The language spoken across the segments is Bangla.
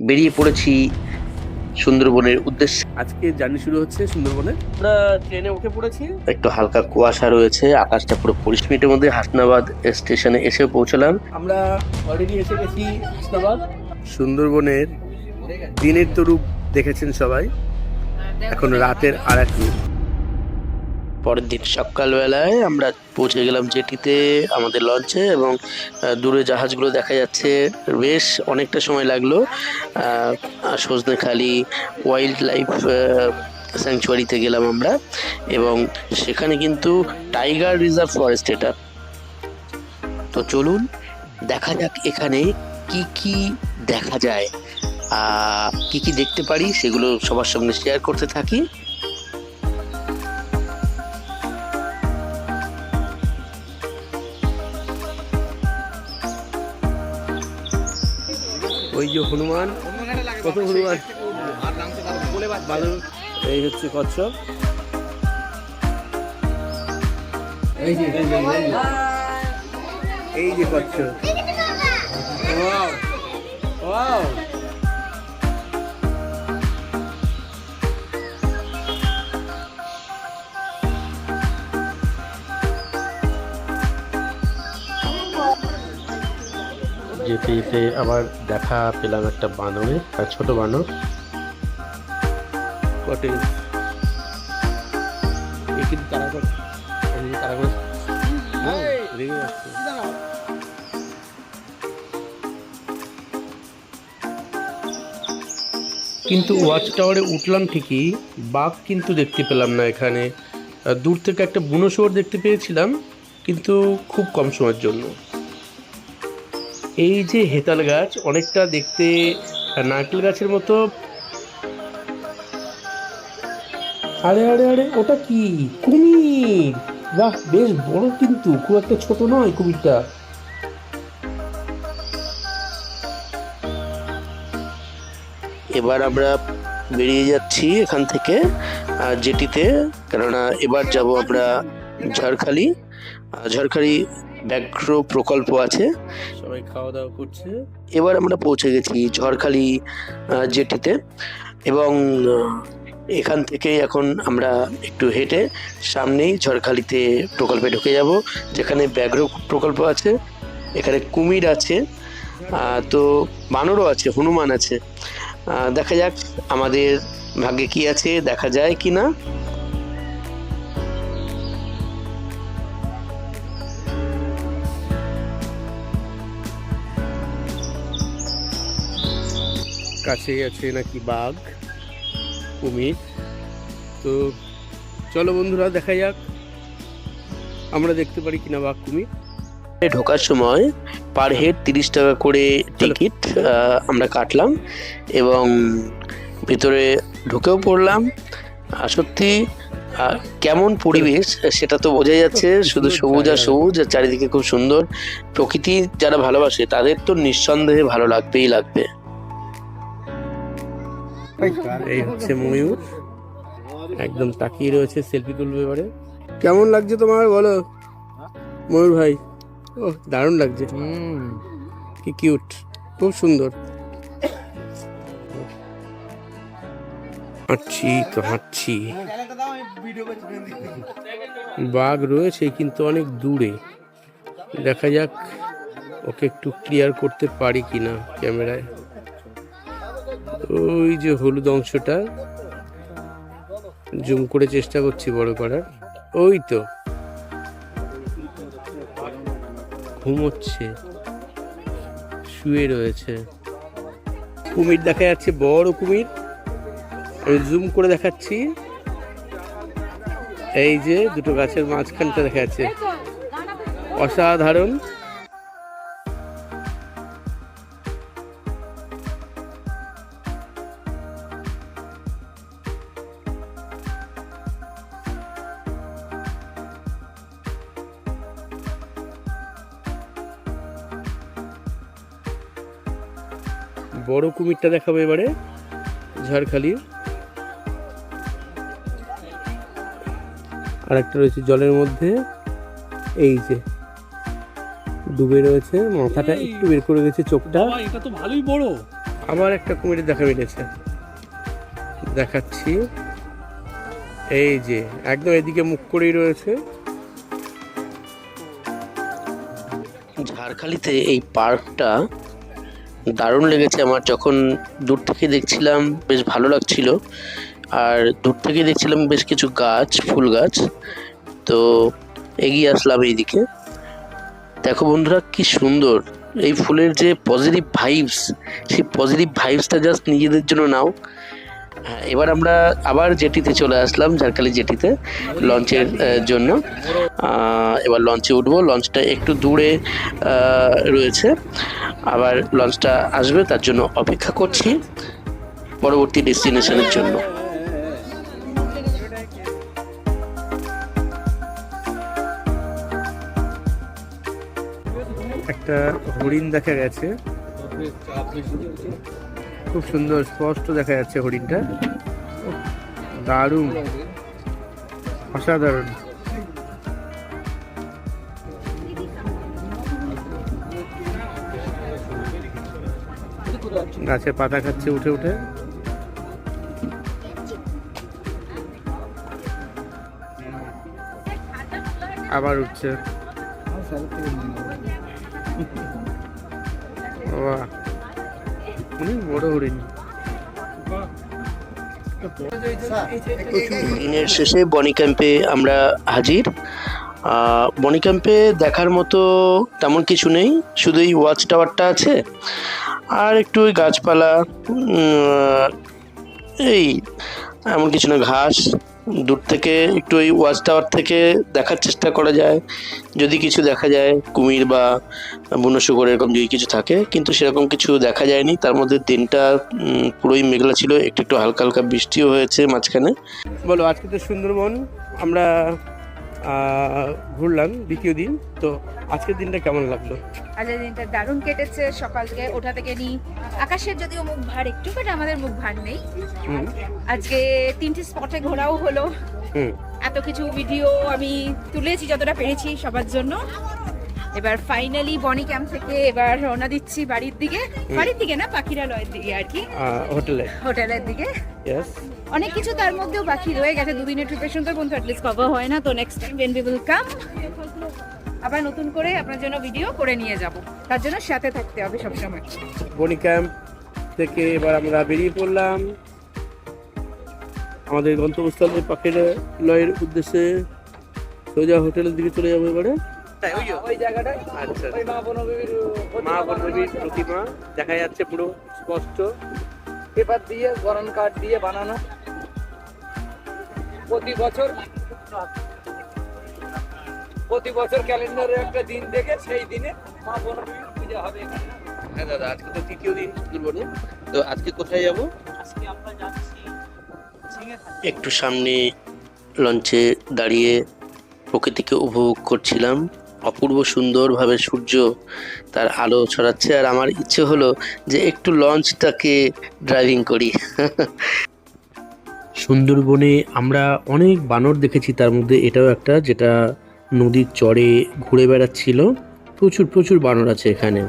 বেরিয়ে পড়েছি সুন্দরবনের উদ্দেশ্যে। আজকে জার্নি শুরু হচ্ছে সুন্দরবনে। আমরা ট্রেনে উঠে পড়েছি। একটু হালকা কুয়াশা রয়েছে আকাশটা পুরো পঁচিশ মিনিটের মধ্যে হাসনাবাদ স্টেশনে এসে পৌঁছলাম। আমরা অলরেডি এসে গেছি হাসনাবাদ। সুন্দরবনের দিনের তো রূপ দেখেছেন সবাই। এখন রাতের আর এক রূপ। পরের দিন সকালবেলায় আমরা পৌঁছে গেলাম জেটিতে আমাদের লঞ্চে এবং দূরে জাহাজগুলো দেখা যাচ্ছে। বেশ অনেকটা সময় লাগল সজনেখালি ওয়াইল্ড লাইফ স্যাংচুয়ারিতে গেলাম আমরা এবং সেখানে কিন্তু টাইগার রিজার্ভ ফরেস্ট এটা। তো চলুন, দেখা যাক এখানে কি কি দেখা যায়। কি কি দেখতে পারি সেগুলো সবার সঙ্গে শেয়ার করতে থাকি। ওই যে হনুমান কত হনুমান এই হচ্ছে কচ্ছপ এই যে এই কচ্ছপ Wow! Wow! যেতে যেতে আবার দেখা পেলাম একটা বানরে আর ছোট বানর। এই কিন্তু তারা করে। তারা করে। হ্যাঁ, রেগে যাচ্ছে। কিন্তু ওয়াচ টাওয়ারে উঠলাম ঠিকই বাঘ কিন্তু দেখতে পেলাম না এখানে। দূর থেকে একটা বুনো শুয়োর দেখতে পেয়েছিলাম কিন্তু খুব কম সময়ের জন্য। এই যে হেতাল গাছ, অনেকটা দেখতে নারকেল গাছের মতো। আরে আরে আরে, ওটা কি? কুমির! বাহ, বেশ বড় কিন্তু, খুব একটা ছোট নয় কুমিরটা। এবার আমরা বেরিয়ে যাচ্ছি এখান থেকে জেটিতে। কেননা এবার যাব আমরা ঝড়খালি। ঝড়খালি ব্যাঘ্র প্রকল্প আছে। সবাই খাওয়া দাওয়া করছে। এবার আমরা পৌঁছে গেছি ঝড়খালি জেটিতে এবং এখান থেকে এখন আমরা একটু হেঁটে সামনেই ঝড়খালিতে প্রকল্পে ঢুকে যাব যেখানে ব্যাঘ্র প্রকল্প আছে এখানে কুমির আছে তো বানরও আছে হনুমান আছে। দেখা যাক আমাদের ভাগ্যে কি আছে দেখা যায় কি না। কাছেই আছে নাকি বাঘ কুমির? তো চলো বন্ধুরা দেখা যাক। আমরা দেখতে পারি কিনা বাঘ কুমির। ঢোকার সময় পার হেড তিরিশ টাকা করে টিকিট আমরা কাটলাম এবং ভিতরে ঢুকেও পড়লাম। আর সত্যি কেমন পরিবেশ সেটা তো বোঝা যাচ্ছে। শুধু সবুজ আর সবুজ আর চারিদিকে খুব সুন্দর। প্রকৃতি যারা ভালোবাসে তাদের তো নিঃসন্দেহে ভালো লাগবেই লাগবে। এই হচ্ছে ময়ূর। একদম তাকিয়ে রয়েছে সেলফি তুলবে এবারে। কেমন লাগছে তোমার বলো? ময়ূর ভাই ও দারুণ লাগছে। কি কিউট খুব সুন্দর। হাঁটছি তো হাঁটছি। বাঘ রয়েছে কিন্তু অনেক দূরে। দেখা যাক ওকে একটু ক্লিয়ার করতে পারি কিনা ক্যামেরায়। ওই যে হলুদ অংশটা। জুম করে চেষ্টা করছি বড় করার। ওই তো। ঘুমোচ্ছে। শুয়ে রয়েছে। কুমির দেখা যাচ্ছে, বড় কুমির। জুম করে দেখাচ্ছি। এই যে দুটো গাছের মাঝখানটা দেখা যাচ্ছে। অসাধারণ। বড় কুমিরটা দেখাবো এবারে ঝাড়খালির। আর একটা রয়েছে জলের মধ্যে এই যে ডুবে রয়েছে মাথাটা একটু বের করে গেছে চোখটা। এটা তো ভালোই বড়। আবার একটা কুমির দেখা মিলেছে। দেখাচ্ছি। এই যে একদম এদিকে মুখ করেই রয়েছে। ঝাড়খালিতে এই পার্কটা দারুণ লেগেছে আমার। যখন দূর থেকে দেখছিলাম, বেশ ভালো লাগছিল। আর দূর থেকে দেখছিলাম বেশ কিছু গাছ, ফুল গাছ। তো এগিয়ে আসলাম এইদিকে। দেখো বন্ধুরা, কি সুন্দর। এই ফুলের যে পজিটিভ ভাইবস সেই পজিটিভ ভাইবসটা জাস্ট নিজেদের জন্য নাও। হ্যাঁ এবার আমরা আবার জেটিতে চলে আসলাম, ঝাড়খালি জেটিতে, লঞ্চের জন্য। এবার লঞ্চে উঠবো। লঞ্চটা একটু দূরে রয়েছে। আবার লঞ্চটা আসবে, তার জন্য অপেক্ষা করছি পরবর্তী ডেস্টিনেশনের জন্য। একটা হরিণ দেখা গেছে। খুব সুন্দর, স্পষ্ট দেখা যাচ্ছে হরিণটা। দারুণ, অসাধারণ। গাছে পাতা খাচ্ছে উঠে উঠে। আবার উঠছে। বড় হরিণ। দিনের শেষে বনি ক্যাম্পে আমরা হাজির। বনি ক্যাম্পে দেখার মতো তেমন কিছু নেই, শুধু এই ওয়াচ টাওয়ারটা আছে আর একটু ওই গাছপালা এই এমন কিছু না, ঘাস, দূর থেকে একটু ওই ওয়াচ টাওয়ার থেকে দেখার চেষ্টা করা যায়, যদি কিছু দেখা যায়, কুমির বা বুনো শুকর এরকম যদি কিছু থাকে, কিন্তু সেরকম কিছু দেখা যায়নি, তার মধ্যে দিনটা পুরোই মেঘলা ছিল, একটু একটু হালকা হালকা বৃষ্টিও হয়েছে মাঝখানে। বলো, আজকে তো সুন্দরবন, আমরা ঘুরলাম দ্বিতীয় দিন। তো আজকের দিনটা কেমন লাগল? আজকের দিনটা দারুণ কেটেছে সকাল থেকে ওঠা থেকে নি আকাশের যদিও মুখ ভার একটু বাট আমাদের মুখ ভার নেই। আজকে তিনটে স্পটে ঘোরাও হলো। এত কিছু ভিডিও আমি তুলেছি যতটা পেরেছি সবার জন্য। এবার ফাইনালি বনি ক্যাম্প থেকে এবার রওনা দিচ্ছি বাড়ির দিকে। বাড়ির দিকে না পাখিরালয়ের দিকে আর কি। হোটেলে। হোটেলের দিকে। অনেক কিছু তার মধ্যেও বাকি রয়ে গেছে। দুদিনের ট্রিপের সুন্দরবন তো অ্যাটলিস্ট কভার হয় না। তো next time when we will come আবার নতুন করে আপনার জন্য ভিডিও করে নিয়ে যাব। তার জন্য সাথে থাকতে হবে সবসময়। বনি ক্যাম্প থেকে এবার আমরা বেরিয়ে পড়লাম। আমাদের গন্তব্যস্থলের পাখির লয়ের উদ্দেশ্যে সোজা হোটেলের দিকে চলে যাব এবারে। ওই জায়গাটায় আচ্ছা ওই মা বনদেবীর প্রতিমা। দেখা যাচ্ছে পুরো স্পষ্ট। পেপার দিয়ে গরম কাঠ দিয়ে বানানো। প্রতি বছর প্রতি বছর ক্যালেন্ডারে একটা দিন দেখে সেই দিনে মা বনবিবির পূজা হবে। হ্যাঁ দাদা আজকে তো তৃতীয় দিন সুন্দরবনে তো আজকে কোথায় যাব? আজকে আমরা যাচ্ছি একটু সামনে লঞ্চে দাঁড়িয়ে প্রকৃতিকে উপভোগ করছিলাম। অপূর্ব সুন্দরভাবে সূর্য তার আলো ছড়াচ্ছে। আর আমার ইচ্ছে হলো যে একটু লঞ্চটাকে ড্রাইভিং করি। সুন্দরবনে আমরা অনেক বানর দেখেছি তার মধ্যে এটাও একটা যেটা নদীর চড়ে ঘুরে বেড়াচ্ছিল। প্রচুর প্রচুর বানর আছে এখানে।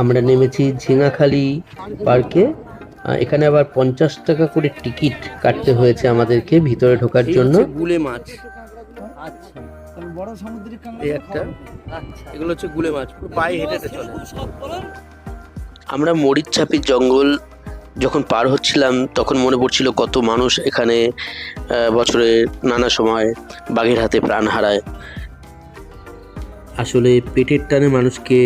আমরা নেমেছি ঝিঙাখালি পার্কে। এখানে আবার পঞ্চাশ টাকা করে টিকিট কাটতে হয়েছে আমাদেরকে ভিতরে ঢোকার জন্য। গুলে মাছ। আচ্ছা। তাহলে বড় সামুদ্রিক একটা। আচ্ছা এগুলো হচ্ছে গুলে মাছ। পুরো পায়ে হেঁটে হেঁটে চলে। সব আমরা মরিচছাপির জঙ্গল যখন পার হচ্ছিলাম, তখন মনে পড়ছিল কত মানুষ এখানে বছরে নানা সময় বাঘের হাতে প্রাণ হারায়। আসলে পেটের টানে মানুষকে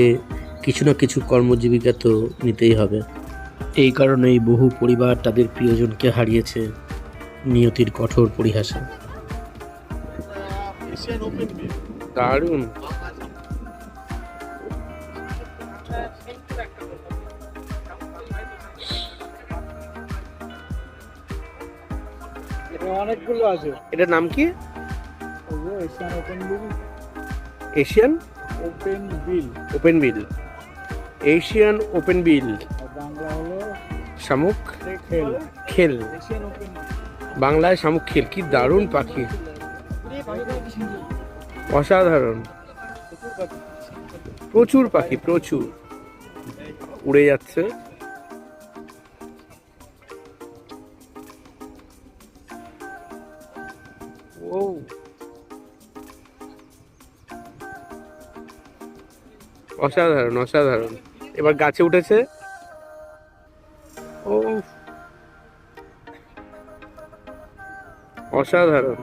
কিছু না কিছু কর্মজীবিকা তো নিতেই হবে। এই কারণেই বহু পরিবার তাদের প্রিয়জনকে হারিয়েছে নিয়তির কঠোর পরিহাসে। দারুণ। অনেকগুলো আছে। এটার নাম কি? Asian open bill Asian open bill open bill Asian open bill Bangla হলো শামুক? খেল। খেল। বাংলায় শামুক খেল। কি দারুণ পাখি। অসাধারণ। প্রচুর পাখি প্রচুর। উড়ে যাচ্ছে। ও অসাধারণ অসাধারণ। এবার গাছে উঠেছে। ও অসাধারণ।